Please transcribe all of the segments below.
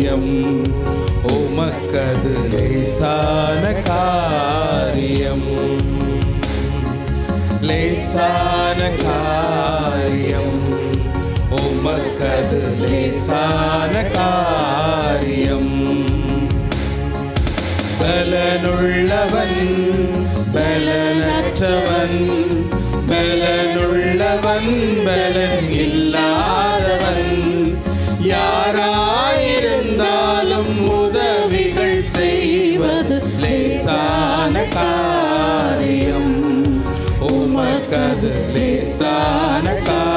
காரியம். உமக்கது லேசான காரியம். லேசான காரியம். உமக்கது லேசான காரியம். பலனுள்ளவன் பலனற்றவன் பலனுள்ளவன் பலன் இல்லை. காரியம். உமக்கது லேசான காரியம்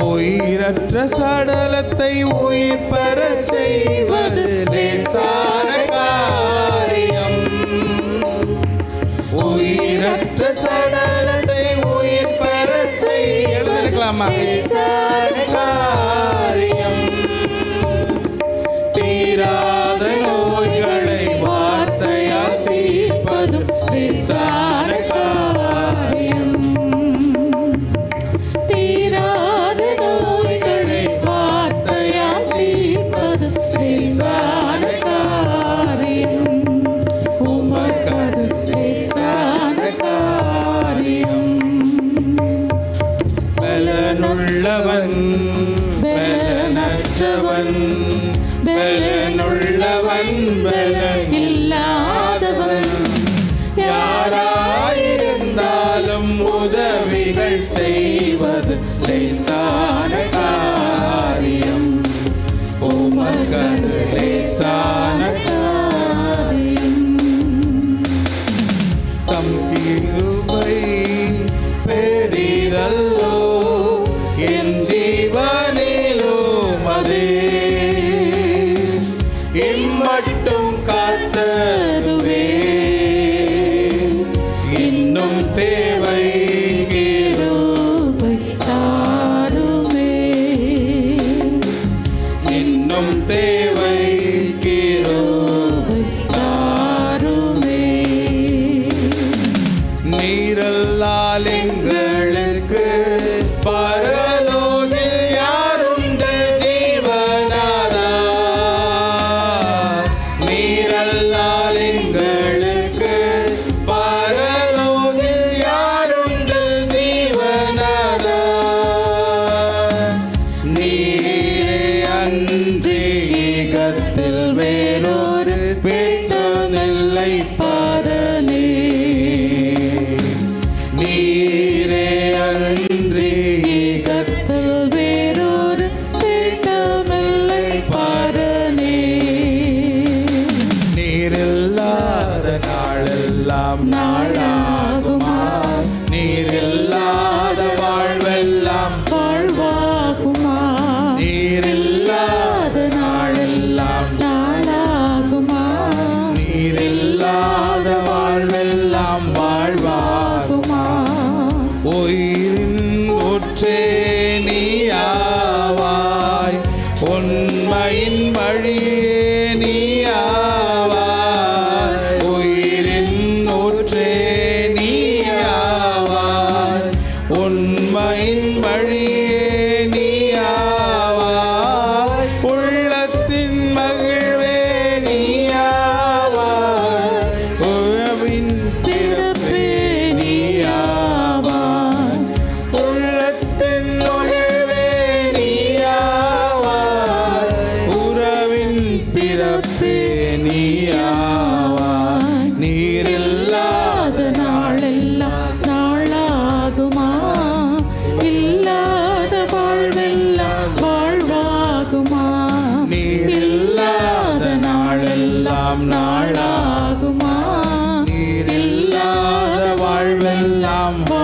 உயிரற்ற சடலத்தை உயிர் பெற செய்வது லேசான காரியம் உயிரற்ற சடலத்தை உயிர் பெற செய்ய பலனற்றவன் பலனுள்ளவன் பலன் இல்லாதவன் யாராயிருந்தாலும் உதவிகள் செய்வது லேசான காரியம். உமகது லேசான காரியம். தம் கிருபை fronteras. பெற்றனில்லை நீரே அன்றி கத்தல் வேறொரு திட்டமில்லை பாதனே. நீரில்லாத நாளெல்லாம் நாளாகுமா உயிரின் ஊற்றே நீயாவாய். உண்மையின் வழியே someone